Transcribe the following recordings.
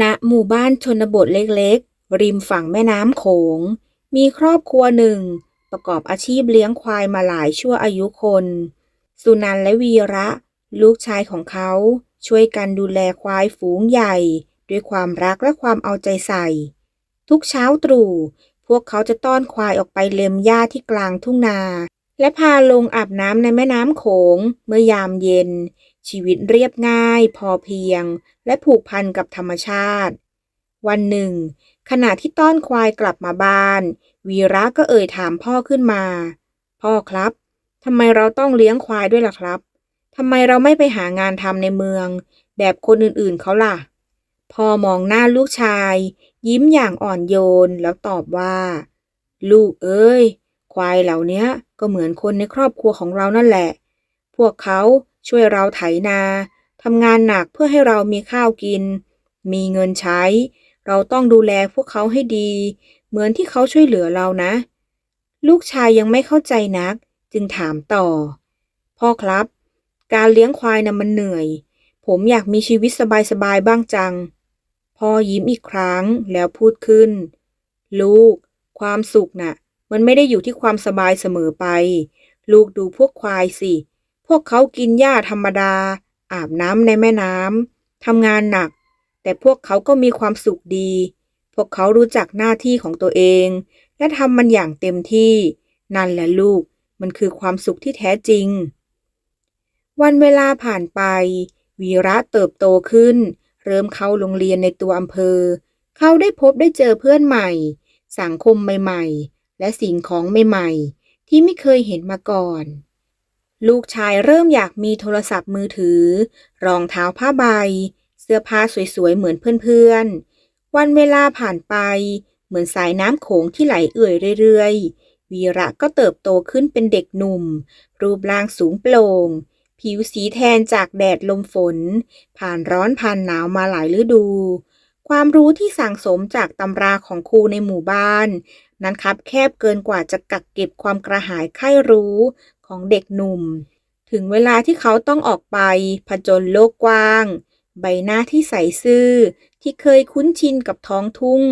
ณหมู่บ้านชนบทเล็กๆ ริมฝั่งแม่น้ำโขง มีครอบครัวหนึ่ง ประกอบอาชีพเลี้ยงควายมาหลายชั่วอายุคน สุนันและวีระ ลูกชายของเขาช่วยกันดูแลควายฝูงใหญ่ ด้วยความรักและความเอาใจใส่ ทุกเช้าตรู่ พวกเขาจะต้อนควายออกไปเล็มหญ้าที่กลางทุ่งนา และพาลงอาบน้ำในแม่น้ำโขงเมื่อยามเย็น ชีวิตเรียบง่าย พอเพียง และผูกพันกับธรรมชาติ วันหนึ่ง ขณะที่ต้อนควายกลับมาบ้าน วีระก็เอ่ยถามพ่อขึ้นมา พ่อครับทำไมเราต้องเลี้ยงควายด้วยล่ะครับทำไมเราไม่ไปหางานทำในเมือง แบบคนอื่นๆเขาล่ะ พ่อมองหน้าลูกชาย ยิ้มอย่างอ่อนโยนแล้วตอบว่า ลูกเอ้ย ควายเหล่านี้ก็เหมือนคนในครอบครัวของเรานั่นแหละ พวกเขา ช่วยเราไถนาทำงานหนักเพื่อให้เรามีข้าวกิน มีเงินใช้ เราต้องดูแลพวกเขาให้ดี เหมือนที่เขาช่วยเหลือเรานะ ลูกชายยังไม่เข้าใจนัก จึงถามต่อ พ่อครับ การเลี้ยงควายนะ่ะมันเหนื่อย ผมอยากมีชีวิตสบายๆบ้างจัง พ่อยิ้มอีกครั้งแล้วพูดขึ้น ลูก ความสุขน่ะ มันไม่ได้อยู่ที่ความสบายเสมอไป ลูกดูพวกควายสิ พวกเขากินหญ้าธรรมดา อาบน้ำในแม่น้ำทำงานหนัก แต่พวกเขาก็มีความสุขดี พวกเขารู้จักหน้าที่ของตัวเอง และทำมันอย่างเต็มที่ นั่นแหละลูก มันคือความสุขที่แท้จริง วันเวลาผ่านไป วีระเติบโตขึ้น เริ่มเข้าโรงเรียนในตัวอำเภอ เขาได้พบได้เจอเพื่อนใหม่ สังคมใหม่ ๆ และสิ่งของใหม่ ๆ ที่ไม่เคยเห็นมาก่อน ลูกชายเริ่มอยากมีโทรศัพท์มือถือ รองเท้าผ้าใบ เสื้อผ้าสวยๆ เหมือนเพื่อนๆ วันเวลาผ่านไป เหมือนสายน้ำโขงที่ไหลเอื่อยเรื่อยๆ วีระก็เติบโตขึ้นเป็นเด็กหนุ่ม รูปร่างสูงโปร่ง ผิวสีแทนจากแดดลมฝน ผ่านร้อนผ่านหนาวมาหลายฤดู ความรู้ที่สั่งสมจากตำราของครูในหมู่บ้านนั้นครับแคบเกินกว่าจะกักเก็บความกระหายใคร่รู้ ของเด็กหนุ่ม ถึงเวลาที่เขาต้องออกไปผจญโลกกว้าง ใบหน้าที่ใสซื่อ ที่เคยคุ้นชินกับท้องทุ่ง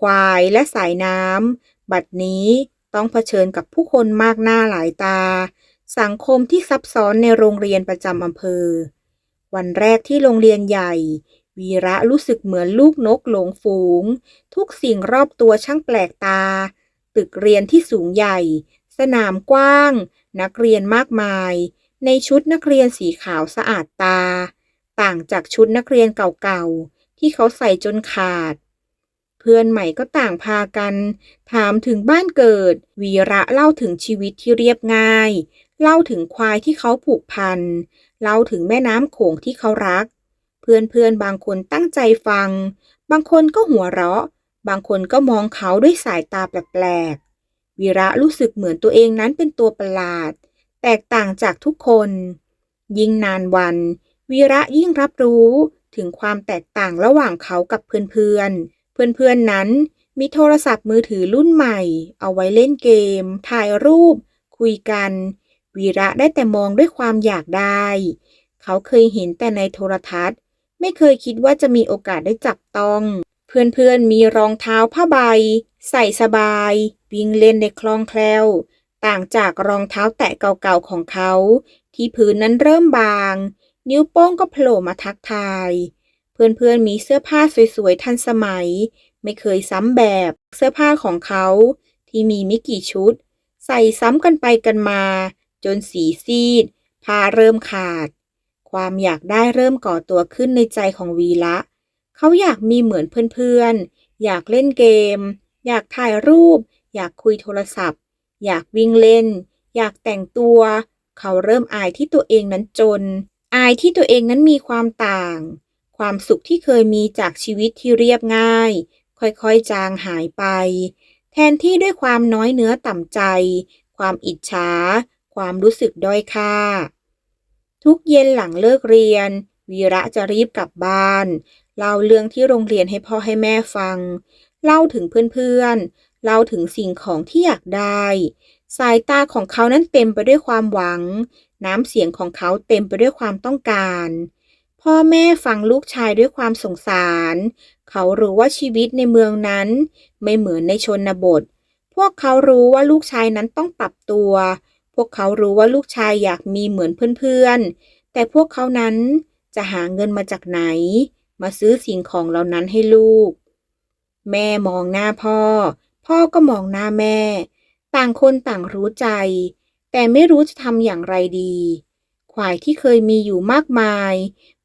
ควายและสายน้ำ บัดนี้ต้องเผชิญกับผู้คนมากหน้าหลายตา สังคมที่ซับซ้อนในโรงเรียนประจำอำเภอ วันแรกที่โรงเรียนใหญ่ วีระรู้สึกเหมือนลูกนกหลงฝูง ทุกสิ่งรอบตัวช่างแปลกตา ตึกเรียนที่สูงใหญ่ สนามกว้าง นักเรียนมากมาย ในชุดนักเรียนสีขาวสะอาดตา ต่างจากชุดนักเรียนเก่าๆ ที่เขาใส่จนขาด เพื่อนใหม่ก็ต่างพากัน ถามถึงบ้านเกิด วีระเล่าถึงชีวิตที่เรียบง่าย เล่าถึงควายที่เขาผูกพัน เล่าถึงแม่น้ำโขงที่เขารัก เพื่อนๆบางคนตั้งใจฟัง บางคนก็หัวเราะ บางคนก็มองเขาด้วยสายตาแปลกๆ วีระรู้สึกเหมือนตัวเองนั้นเป็นตัวประหลาด แตกต่างจากทุกคน ยิ่งนานวัน วีระยิ่งรับรู้ถึงความแตกต่างระหว่างเขากับเพื่อนๆ เพื่อนๆนั้นมีโทรศัพท์มือถือรุ่นใหม่ เอาไว้เล่นเกม ถ่ายรูป คุยกัน วีระได้แต่มองด้วยความอยากได้ เขาเคยเห็นแต่ในโทรทัศน์ ไม่เคยคิดว่าจะมีโอกาสได้จับต้อง เพื่อนๆมีรองเท้าผ้าใบ ใส่สบาย วิ่งเล่นในคลองแคล่ว ต่างจากรองเท้าแตะเก่าๆของเขา ที่พื้นนั้นเริ่มบาง นิ้วโป้งก็โผล่มาทักทาย เพื่อนๆมีเสื้อผ้าสวยๆทันสมัย ไม่เคยซ้ำแบบเสื้อผ้าของเขา ที่มีไม่กี่ชุด ใส่ซ้ำกันไปกันมา จนสีซีดผ้าเริ่มขาด ความอยากได้เริ่มก่อตัวขึ้นในใจของวีละ เขาอยากมีเหมือนเพื่อนๆ อยากเล่นเกม อยากถ่ายรูป อยากคุยโทรศัพท์ อยากวิ่งเล่น อยากแต่งตัว เขาเริ่มอายที่ตัวเองนั้นจน อายที่ตัวเองนั้นมีความต่าง ความสุขที่เคยมีจากชีวิตที่เรียบง่าย ค่อยๆจางหายไป แทนที่ด้วยความน้อยเนื้อต่ำใจ ความอิจฉา ความรู้สึกด้อยค่า ทุกเย็นหลังเลิกเรียน วีระจะรีบกลับบ้านเล่าเรื่องที่โรงเรียนให้พ่อให้แม่ฟัง เล่าถึงเพื่อนๆ เล่าถึงสิ่งของที่อยากได้ สายตาของเขานั้นเต็มไปด้วยความหวัง น้ำเสียงของเขาเต็มไปด้วยความต้องการ พ่อแม่ฟังลูกชายด้วยความสงสาร เขารู้ว่าชีวิตในเมืองนั้น ไม่เหมือนในชนบท พวกเขารู้ว่าลูกชายนั้นต้องปรับตัว พวกเขารู้ว่าลูกชายอยากมีเหมือนเพื่อนๆ แต่พวกเขานั้นจะหาเงินมาจากไหน มาซื้อสิ่งของเหล่านั้นให้ลูก แม่มองหน้าพ่อ พ่อก็มองหน้าแม่ ต่างคนต่างรู้ใจ แต่ไม่รู้จะทำอย่างไรดี ควายที่เคยมีอยู่มากมาย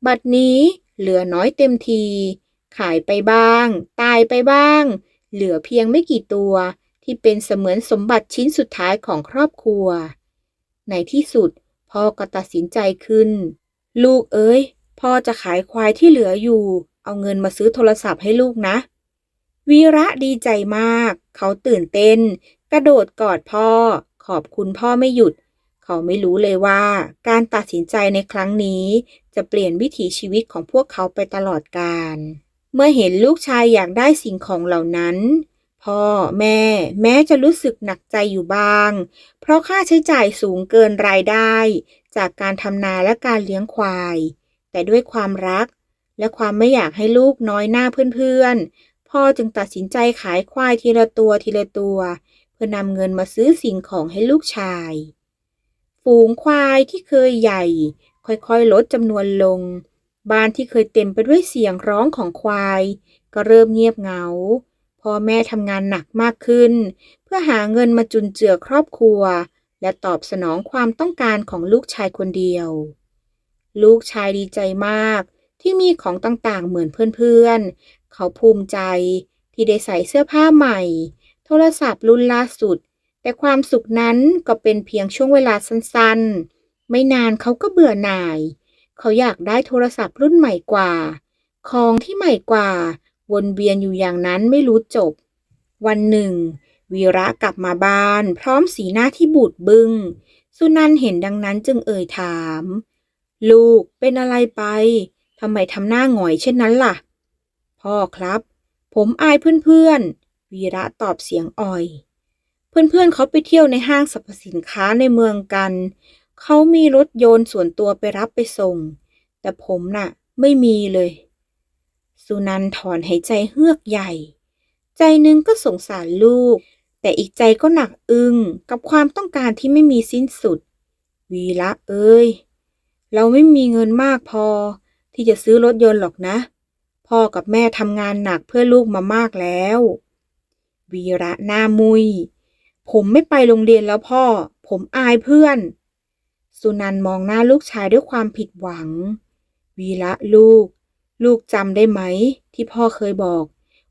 บัดนี้เหลือน้อยเต็มที ขายไปบ้าง ตายไปบ้าง เหลือเพียงไม่กี่ตัว ที่เป็นเสมือนสมบัติชิ้นสุดท้ายของครอบครัว ในที่สุดพ่อก็ตัดสินใจขึ้น ลูกเอ้ยพ่อจะขายควายที่เหลืออยู่ เอาเงินมาซื้อโทรศัพท์ให้ลูกนะ วีระดีใจมาก เขาตื่นเต้น กระโดดกอดพ่อ ขอบคุณพ่อไม่หยุด เขาไม่รู้เลยว่า การตัดสินใจในครั้งนี้ จะเปลี่ยนวิถีชีวิตของพวกเขาไปตลอดกาลเมื่อเห็นลูกชายอยากได้สิ่งของเหล่านั้น พ่อแม่ แม้จะรู้สึกหนักใจอยู่บ้าง เพราะค่าใช้จ่ายสูงเกินรายได้ จากการทำนาและการเลี้ยงควาย แต่ด้วยความรักและความไม่อยากให้ลูกน้อยหน้าเพื่อนๆ พ่อจึงตัดสินใจขายควายทีละตัวทีละตัว เพื่อนำเงินมาซื้อสิ่งของให้ลูกชาย ฝูงควายที่เคยใหญ่ ค่อยๆ ลดจำนวนลง บ้านที่เคยเต็มไปด้วยเสียงร้องของควาย ก็เริ่มเงียบเหงาพ่อแม่ทำงานหนักมากขึ้น เพื่อหาเงินมาจุนเจือครอบครัว และตอบสนองความต้องการของลูกชายคนเดียว ลูกชายดีใจมากที่มีของต่างๆเหมือนเพื่อน เขาภูมิใจที่ได้ใส่เสื้อผ้าใหม่ โทรศัพท์รุ่นล่าสุด แต่ความสุขนั้นก็เป็นเพียงช่วงเวลาสั้นๆ ไม่นานเขาก็เบื่อหน่าย เขาอยากได้โทรศัพท์รุ่นใหม่กว่า ของที่ใหม่กว่า วนเวียนอยู่อย่างนั้นไม่รู้จบ วันหนึ่ง วีระกลับมาบ้าน พร้อมสีหน้าที่บูดบึง้งสุนันท์เห็นดังนั้นจึงเอ่ยถาม ลูกเป็นอะไรไปทำไมทำหน้าหงอยเช่นนั้นล่ะ พ่อครับ ผมอายเพื่อนๆ วีระตอบเสียงอ่อย เพื่อนๆเขาไปเที่ยวในห้างสรรพสินค้าในเมืองกัน เขามีรถยนต์ส่วนตัวไปรับไปส่ง แต่ผมน่ะ ไม่มีเลย สุนันท์ถอนหายใจเฮือกใหญ่ ใจหนึงก็สงสารลูก แต่อีกใจก็หนักอึ้งกับความต้องการที่ไม่มีสิ้นสุด วีระเอ้ยเราไม่มีเงินมากพอที่จะซื้อรถยนต์หรอกนะ พ่อกับแม่ทำงานหนักเพื่อลูกมามากแล้ว วีระหน้ามุย ผมไม่ไปโรงเรียนแล้วพ่อ ผมอายเพื่อน สุนันมองหน้าลูกชายด้วยความผิดหวัง วีระลูก ลูกจำได้ไหม ที่พ่อเคยบอก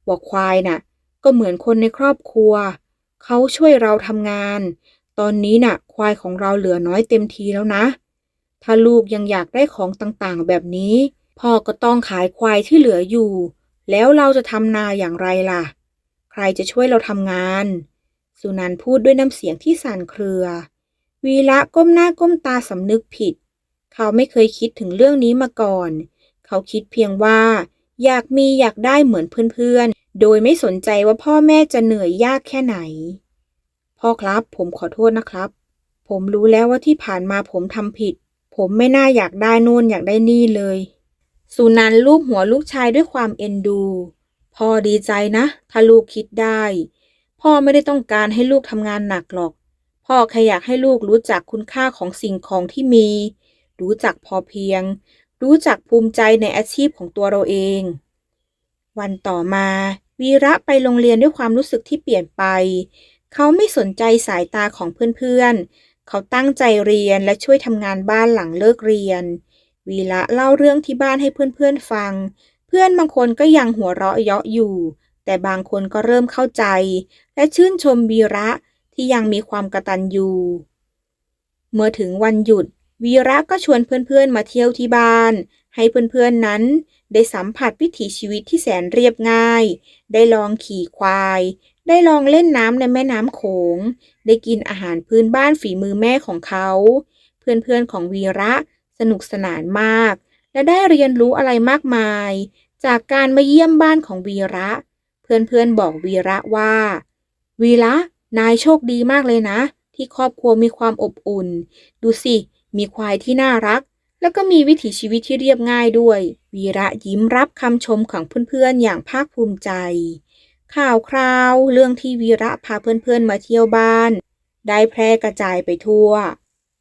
ว่าควายน่ะ ก็เหมือนคนในครอบครัว เขาช่วยเราทำงาน ตอนนี้น่ะ ควายของเราเหลือน้อยเต็มทีแล้วนะ ถ้าลูกยังอยากได้ของต่างๆแบบนี้ พ่อก็ต้องขายควายที่เหลืออยู่ แล้วเราจะทำนาอย่างไรล่ะ ใครจะช่วยเราทำงาน สุนันท์พูดด้วยน้ำเสียงที่สั่นเครือ วีระก้มหน้าก้มตาสำนึกผิด เขาไม่เคยคิดถึงเรื่องนี้มาก่อน เขาคิดเพียงว่า อยากมีอยากได้เหมือนเพื่อนๆ โดยไม่สนใจว่าพ่อแม่จะเหนื่อยยากแค่ไหน พ่อครับผมขอโทษนะครับ ผมรู้แล้วว่าที่ผ่านมาผมทำผิด ผมไม่น่าอยากได้นู่นอยากได้นี่เลย สุนันลูบหัวลูกชายด้วยความเอ็นดู พ่อดีใจนะ ถ้าลูกคิดได้ พ่อไม่ได้ต้องการให้ลูกทำงานหนักหรอก พ่อแค่อยากให้ลูกรู้จักคุณค่าของสิ่งของที่มี รู้จักพอเพียง รู้จักภูมิใจในอาชีพของตัวเราเอง วันต่อมา วีระไปโรงเรียนด้วยความรู้สึกที่เปลี่ยนไป เขาไม่สนใจสายตาของเพื่อนๆเขาตั้งใจเรียนและช่วยทำงานบ้านหลังเลิกเรียน วีระเล่าเรื่องที่บ้านให้เพื่อนๆฟัง เพื่อนบางคนก็ยังหัวเราะเยาะอยู่ แต่บางคนก็เริ่มเข้าใจ และชื่นชมวีระที่ยังมีความกระตัญญูเมื่อถึงวันหยุด วีระก็ชวนเพื่อนๆมาเที่ยวที่บ้าน ให้เพื่อนๆนั้น ได้สัมผัสวิถีชีวิตที่แสนเรียบง่าย ได้ลองขี่ควาย ได้ลองเล่นน้ำในแม่น้ำโขง ได้กินอาหารพื้นบ้านฝีมือแม่ของเขา เพื่อนๆของวีระ สนุกสนานมาก และได้เรียนรู้อะไรมากมาย จากการมาเยี่ยมบ้านของวีระ เพื่อนๆบอกวีระว่า วีระนายโชคดีมากเลยนะ ที่ครอบครัวมีความอบอุ่น ดูสิ มีควายที่น่ารัก แล้วก็มีวิถีชีวิตที่เรียบง่ายด้วย วีระยิ้มรับคำชมของเพื่อนๆอย่างภาคภูมิใจ ข่าวคราว เรื่องที่วีระพาเพื่อนๆมาเที่ยวบ้าน ได้แพร่กระจายไปทั่ว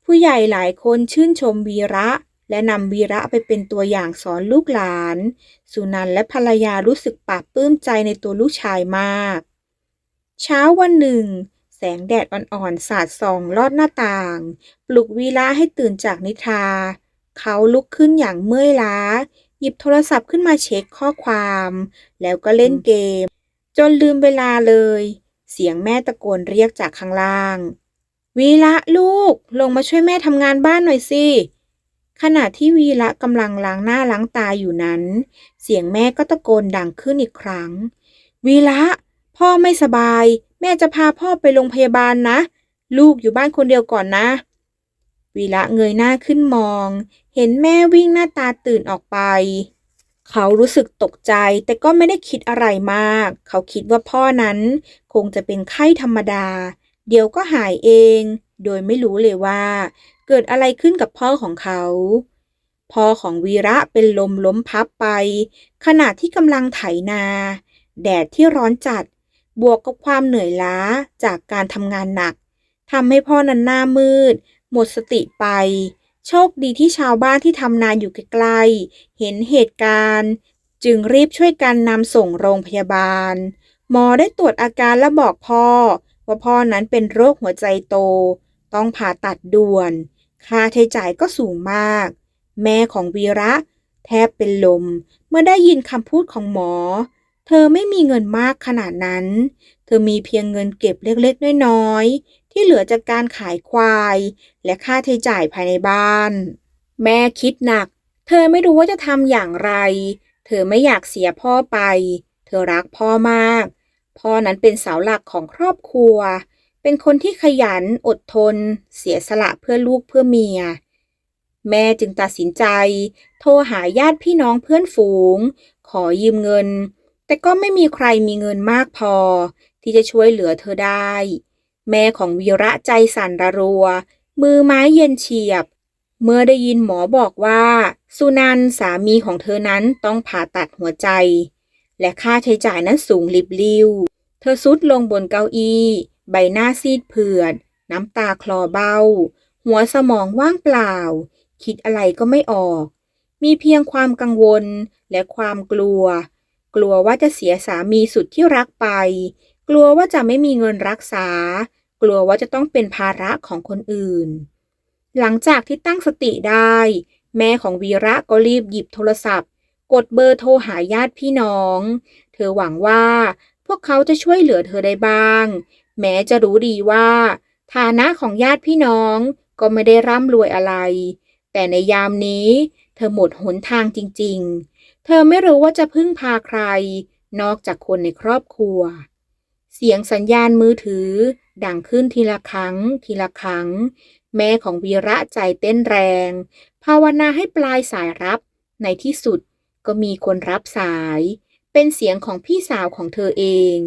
ผู้ใหญ่หลายคนชื่นชมวีระ และนำวีระไปเป็นตัวอย่างสอนลูกหลาน สุนันและภรรยารู้สึกปลาบปลื้มใจในตัวลูกชายมาก เช้าวันหนึ่ง แสงแดดอ่อนๆสาดส่องลอดหน้าต่าง ปลุกวีระให้ตื่นจากนิทรา เขาลุกขึ้นอย่างเมื่อยล้า หยิบโทรศัพท์ขึ้นมาเช็คข้อความ แล้วก็เล่นเกม จนลืมเวลาเลย เสียงแม่ตะโกนเรียกจากข้างล่าง วีระลูกลงมาช่วยแม่ทำงานบ้านหน่อยสิขณะที่วีระกำลังล้างหน้าล้างตาอยู่นั้น เสียงแม่ก็ตะโกนดังขึ้นอีกครั้ง วีระพ่อไม่สบาย แม่จะพาพ่อไปโรงพยาบาลนะ ลูกอยู่บ้านคนเดียวก่อนนะ วีระเงยหน้าขึ้นมอง เห็นแม่วิ่งหน้าตาตื่นออกไป เขารู้สึกตกใจแต่ก็ไม่ได้คิดอะไรมาก เขาคิดว่าพ่อนั้น คงจะเป็นไข้ธรรมดา เดี๋ยวก็หายเอง โดยไม่รู้เลยว่า เกิดอะไรขึ้นกับพ่อของเขา พ่อของวีระเป็นลมล้มพับไป ขณะที่กำลังไถนา แดดที่ร้อนจัด บวกกับความเหนื่อยล้าจากการทำงานหนักทำให้พ่อนั้นหน้ามืด หมดสติไป โชคดีที่ชาวบ้านที่ทำนาอยู่ใกล้ๆ เห็นเหตุการณ์ จึงรีบช่วยกันนำส่งโรงพยาบาล หมอได้ตรวจอาการและบอกพ่อ ว่าพ่อนั้นเป็นโรคหัวใจโต ต้องผ่าตัดด่วน ค่าใช้จ่ายก็สูงมาก แม่ของวีระ แทบเป็นลม เมื่อได้ยินคำพูดของหมอ เธอไม่มีเงินมากขนาดนั้น เธอมีเพียงเงินเก็บเล็กๆ น้อยๆ ที่เหลือจากการขายควาย และค่าใช้จ่ายภายในบ้าน แม่คิดหนัก เธอไม่รู้ว่าจะทำอย่างไร เธอไม่อยากเสียพ่อไป เธอรักพ่อมาก พ่อนั้นเป็นเสาหลักของครอบครัว เป็นคนที่ขยันอดทน เสียสละเพื่อลูกเพื่อเมีย แม่จึงตัดสินใจ โทรหาญาติพี่น้องเพื่อนฝูง ขอยืมเงิน แต่ก็ไม่มีใครมีเงินมากพอ ที่จะช่วยเหลือเธอได้ แม่ของวีระใจสั่นระรัว มือไม้เย็นเฉียบ เมื่อได้ยินหมอบอกว่า สุนันท์สามีของเธอนั้นต้องผ่าตัดหัวใจ และค่าใช้จ่ายนั้นสูงลิบลิว เธอซุดลงบนเก้าอี้ ใบหน้าซีดเผือด น้ำตาคลอเบ้า หัวสมองว่างเปล่า คิดอะไรก็ไม่ออก มีเพียงความกังวลและความกลัว กลัวว่าจะเสียสามีสุดที่รักไป กลัวว่าจะไม่มีเงินรักษา กลัวว่าจะต้องเป็นภาระของคนอื่น หลังจากที่ตั้งสติได้ แม่ของวีระก็รีบหยิบโทรศัพท์ กดเบอร์โทรหาญาติพี่น้อง เธอหวังว่าพวกเขาจะช่วยเหลือเธอได้บ้าง แม้จะรู้ดีว่า ฐานะของญาติพี่น้องก็ไม่ได้ร่ำรวยอะไร แต่ในยามนี้ เธอหมดหนทางจริง ๆ เธอไม่รู้ว่าจะพึ่งพาใคร นอกจากคนในครอบครัว เสียงสัญญาณมือถือ ดังขึ้นทีละครั้ง ทีละครั้ง แม่ของวีระใจเต้นแรง ภาวนาให้ปลายสายรับในที่สุด ก็มีคนรับสาย เป็นเสียงของพี่สาวของเธอเอง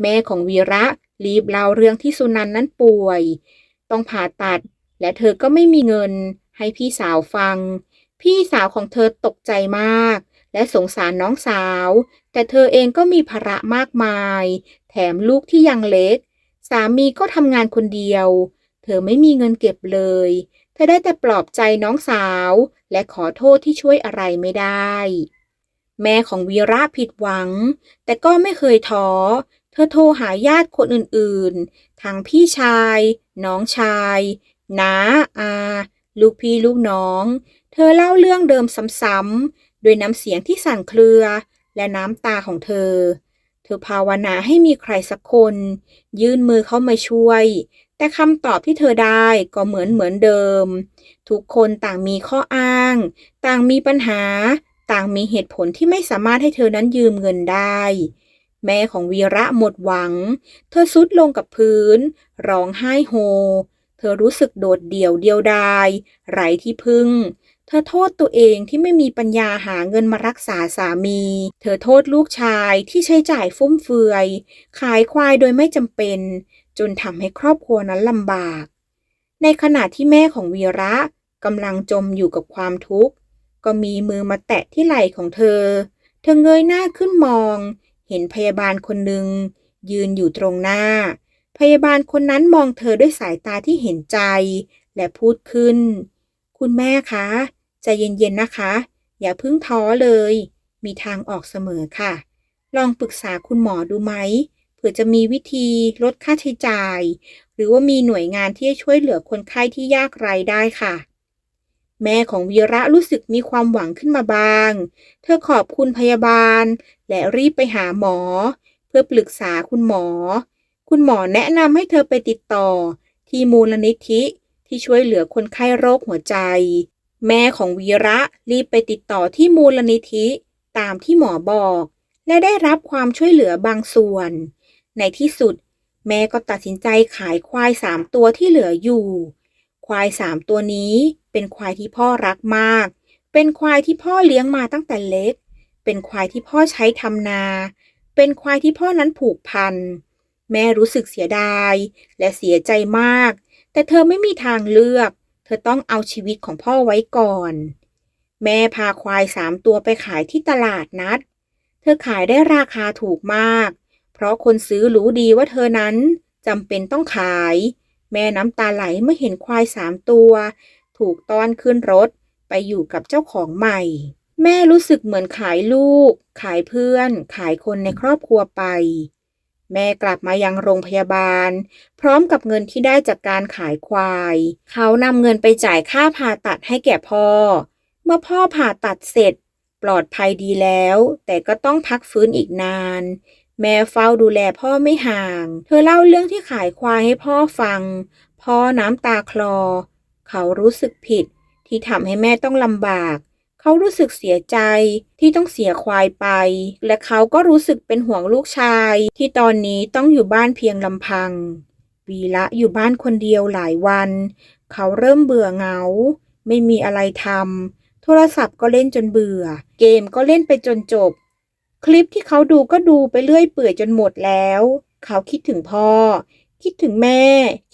แม่ของวีระรีบเล่าเรื่องที่สุนันนั้นป่วย ต้องผ่าตัด และเธอก็ไม่มีเงิน ให้พี่สาวฟัง พี่สาวของเธอตกใจมาก และสงสารน้องสาว แต่เธอเองก็มีภาระมากมาย แถมลูกที่ยังเล็ก สามีก็ทำงานคนเดียว เธอไม่มีเงินเก็บเลย ธอได้แต่ปลอบใจน้องสาว และขอโทษที่ช่วยอะไรไม่ได้ แม่ของวีระผิดหวัง แต่ก็ไม่เคยท้อ เธอโทรหาญาติคนอื่นๆ ทั้งพี่ชาย น้องชายน้าอา ลูกพี่ลูกน้อง เธอเล่าเรื่องเดิมซ้ำๆด้วยน้ำเสียงที่สั่นเครือ และน้ำตาของเธอ เธอภาวนาให้มีใครสักคน ยื่นมือเข้ามาช่วย แต่คำตอบที่เธอได้ก็เหมือนเหมือนเดิม ทุกคนต่างมีข้ออ้าง ต่างมีปัญหา ต่างมีเหตุผลที่ไม่สามารถให้เธอนั้นยืมเงินได้ แม่ของวีระหมดหวัง เธอซุดลงกับพื้น ร้องไห้โฮ เธอรู้สึกโดดเดี่ยวเดียวดาย ไร้ที่พึ่ง เธอโทษตัวเองที่ไม่มีปัญญาหาเงินมารักษาสามี เธอโทษลูกชายที่ใช้จ่ายฟุ่มเฟือย ขายควายโดยไม่จำเป็น จนทำให้ครอบครัวนั้นลำบาก ในขณะที่แม่ของวีระกำลังจมอยู่กับความทุกข์ ก็มีมือมาแตะที่ไหล่ของเธอ เธอเงยหน้าขึ้นมอง เห็นพยาบาลคนหนึ่งยืนอยู่ตรงหน้า พยาบาลคนนั้นมองเธอด้วยสายตาที่เห็นใจ และพูดขึ้น คุณแม่คะใจเย็นๆนะคะ อย่าพิ่งท้อเลย มีทางออกเสมอค่ะ ลองปรึกษาคุณหมอดูไหม เผื่อจะมีวิธีลดค่าใช้จ่าย หรือว่ามีหน่วยงานที่จะช่วยเหลือคนไข้ที่ยากไร้ได้ค่ะ แม่ของวีระรู้สึกมีความหวังขึ้นมาบาง เธอขอบคุณพยาบาล และรีบไปหาหมอ เพื่อปรึกษาคุณหมอ คุณหมอแนะนำให้เธอไปติดต่อ ที่มูลนิธิที่ช่วยเหลือคนไข้โรคหัวใจ แม่ของวีระรีบไปติดต่อที่มูลนิธิตามที่หมอบอก และได้รับความช่วยเหลือบางส่วน ในที่สุด แม่ก็ตัดสินใจขายควายสามตัวที่เหลืออยู่ ควายสามตัวนี้เป็นควายที่พ่อรักมาก เป็นควายที่พ่อเลี้ยงมาตั้งแต่เล็ก เป็นควายที่พ่อใช้ทำนา เป็นควายที่พ่อนั้นผูกพัน แม่รู้สึกเสียดาย และเสียใจมาก แต่เธอไม่มีทางเลือก เธอต้องเอาชีวิตของพ่อไว้ก่อน แม่พาควายสามตัวไปขายที่ตลาดนัด เธอขายได้ราคาถูกมาก เพราะคนซื้อรู้ดีว่าเธอนั้นจำเป็นต้องขาย แม่น้ำตาไหลเมื่อเห็นควายสามตัว ถูกต้อนขึ้นรถไปอยู่กับเจ้าของใหม่ แม่รู้สึกเหมือนขายลูก ขายเพื่อน ขายคนในครอบครัวไป แม่กลับมายังโรงพยาบาล พร้อมกับเงินที่ได้จากการขายควาย เขานำเงินไปจ่ายค่าผ่าตัดให้แก่พ่อ เมื่อพ่อผ่าตัดเสร็จ ปลอดภัยดีแล้ว แต่ก็ต้องพักฟื้นอีกนาน แม่เฝ้าดูแลพ่อไม่ห่าง เธอเล่าเรื่องที่ขายควายให้พ่อฟัง พ่อน้ำตาคลอ เขารู้สึกผิดที่ทำให้แม่ต้องลำบาก เขารู้สึกเสียใจที่ต้องเสียควายไป และเขาก็รู้สึกเป็นห่วงลูกชาย ที่ตอนนี้ต้องอยู่บ้านเพียงลำพัง วีระอยู่บ้านคนเดียวหลายวัน เขาเริ่มเบื่อเหงา ไม่มีอะไรทำโทรศัพท์ก็เล่นจนเบื่อ เกมก็เล่นไปจนจบ คลิปที่เขาดูก็ดูไปเรื่อยเปื่อยจนหมดแล้ว เขาคิดถึงพ่อ คิดถึงแม่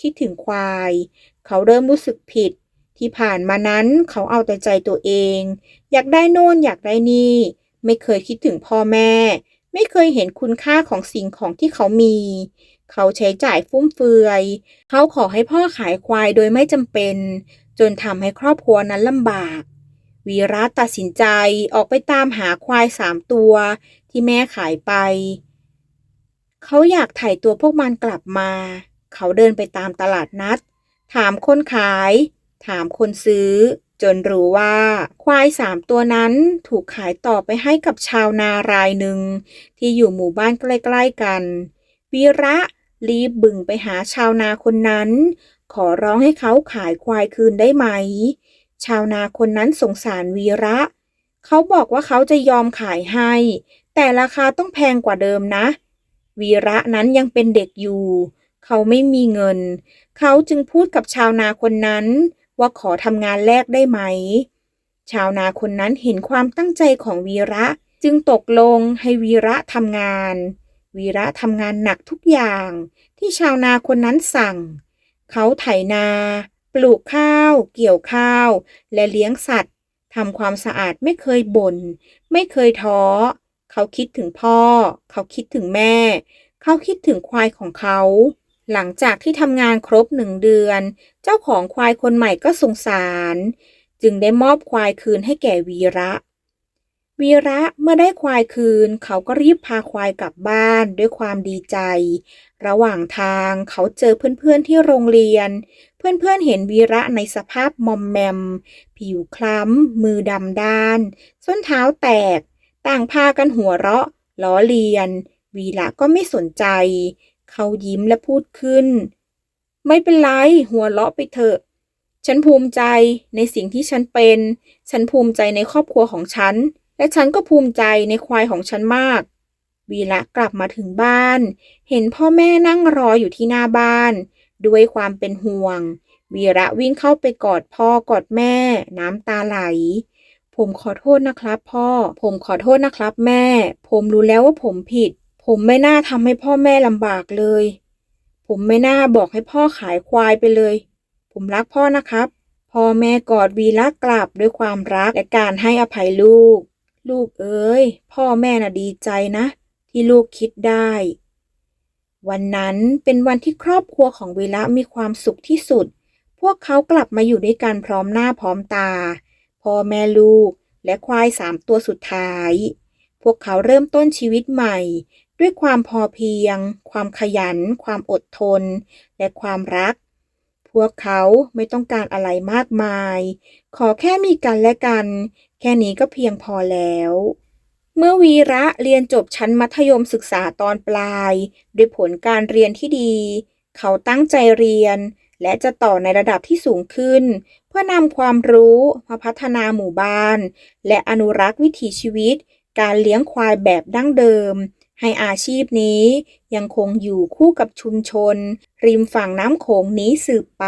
คิดถึงควาย เขาเริ่มรู้สึกผิด ที่ผ่านมานั้นเขาเอาแต่ใจตัวเอง อยากได้โน่นอยากได้นี่ ไม่เคยคิดถึงพ่อแม่ ไม่เคยเห็นคุณค่าของสิ่งของที่เขามี เขาใช้จ่ายฟุ่มเฟือย เขาขอให้พ่อขายควายโดยไม่จำเป็น จนทำให้ครอบครัวนั้นลำบาก วีระตัดสินใจออกไปตามหาควายสามตัวที่แม่ขายไป เขาอยากถ่ายตัวพวกมันกลับมา เขาเดินไปตามตลาดนัด ถามคนขาย ถามคนซื้อ จนรู้ว่าควายสามตัวนั้นถูกขายต่อไปให้กับชาวนารายหนึ่ง ที่อยู่หมู่บ้านใกล้ๆกัน วีระรีบบึ่งไปหาชาวนาคนนั้น ขอร้องให้เขาขายควายคืนได้ไหม ชาวนาคนนั้นสงสารวีระ เขาบอกว่าเขาจะยอมขายให้ แต่ราคาต้องแพงกว่าเดิมนะ วีระนั้นยังเป็นเด็กอยู่ เขาไม่มีเงิน เขาจึงพูดกับชาวนาคนนั้นว่าขอทำงานแลกได้ไหม ชาวนาคนนั้นเห็นความตั้งใจของวีระจึงตกลงให้วีระทำงาน วีระทำงานหนักทุกอย่างที่ชาวนาคนนั้นสั่ง เขาไถนา ปลูกข้าว เกี่ยวข้าว และเลี้ยงสัตว์ทำความสะอาดไม่เคยบน่นไม่เคยท้อ เขาคิดถึงพ่อ เขาคิดถึงแม่ เขาคิดถึงควายของเขา หลังจากที่ทำงานครบหนึ่งเดือน เจ้าของควายคนใหม่ก็สงสาร จึงได้มอบควายคืนให้แก่วีระ วีระเมื่อได้ควายคืน เขาก็รีบพาควายกลับบ้านด้วยความดีใจ ระหว่างทางเขาเจอเพื่อนๆที่โรงเรียน เพื่อนๆเห็นวีระในสภาพมอมแมม ผิวคล้ำ มือดำด้าน ส้นเท้าแตก ต่างพากันหัวเราะ ล้อเลียน วีระก็ไม่สนใจ เขายิ้มและพูดขึ้น ไม่เป็นไร หัวเราะไปเถอะ ฉันภูมิใจในสิ่งที่ฉันเป็น ฉันภูมิใจในครอบครัวของฉัน และฉันก็ภูมิใจในควายของฉันมากวีระกลับมาถึงบ้าน เห็นพ่อแม่นั่งรออยู่ที่หน้าบ้าน ด้วยความเป็นห่วง วีระวิ่งเข้าไปกอดพ่อกอดแม่ น้ำตาไหล ผมขอโทษนะครับ พ่อ ผมขอโทษนะครับ แม่ ผมรู้แล้วว่าผมผิด ผมไม่น่าทำให้พ่อแม่ลำบากเลย ผมไม่น่าบอกให้พ่อขายควายไปเลย ผมรักพ่อนะครับ พ่อแม่กอดวีระกลับด้วยความรักและการให้อภัยลูก ลูกเอ้ย พ่อแม่น่ะดีใจนะ ที่ลูกคิดได้ วันนั้นเป็นวันที่ครอบครัวของวีระมีความสุขที่สุด พวกเขากลับมาอยู่ด้วยกันพร้อมหน้าพร้อมตา พ่อแม่ลูกและควายสามตัวสุดท้าย พวกเขาเริ่มต้นชีวิตใหม่ ด้วยความพอเพียง ความขยัน ความอดทน และความรัก พวกเขาไม่ต้องการอะไรมากมาย ขอแค่มีกันและกัน แค่นี้ก็เพียงพอแล้ว เมื่อวีระเรียนจบชั้นมัธยมศึกษาตอนปลาย ด้วยผลการเรียนที่ดี เขาตั้งใจเรียน และจะต่อในระดับที่สูงขึ้น เพื่อนำความรู้มาพัฒนาหมู่บ้าน และอนุรักษ์วิถีชีวิต การเลี้ยงควายแบบดั้งเดิม ให้อาชีพนี้ยังคงอยู่คู่กับชุมชน ริมฝั่งน้ำโขงนี้สืบไป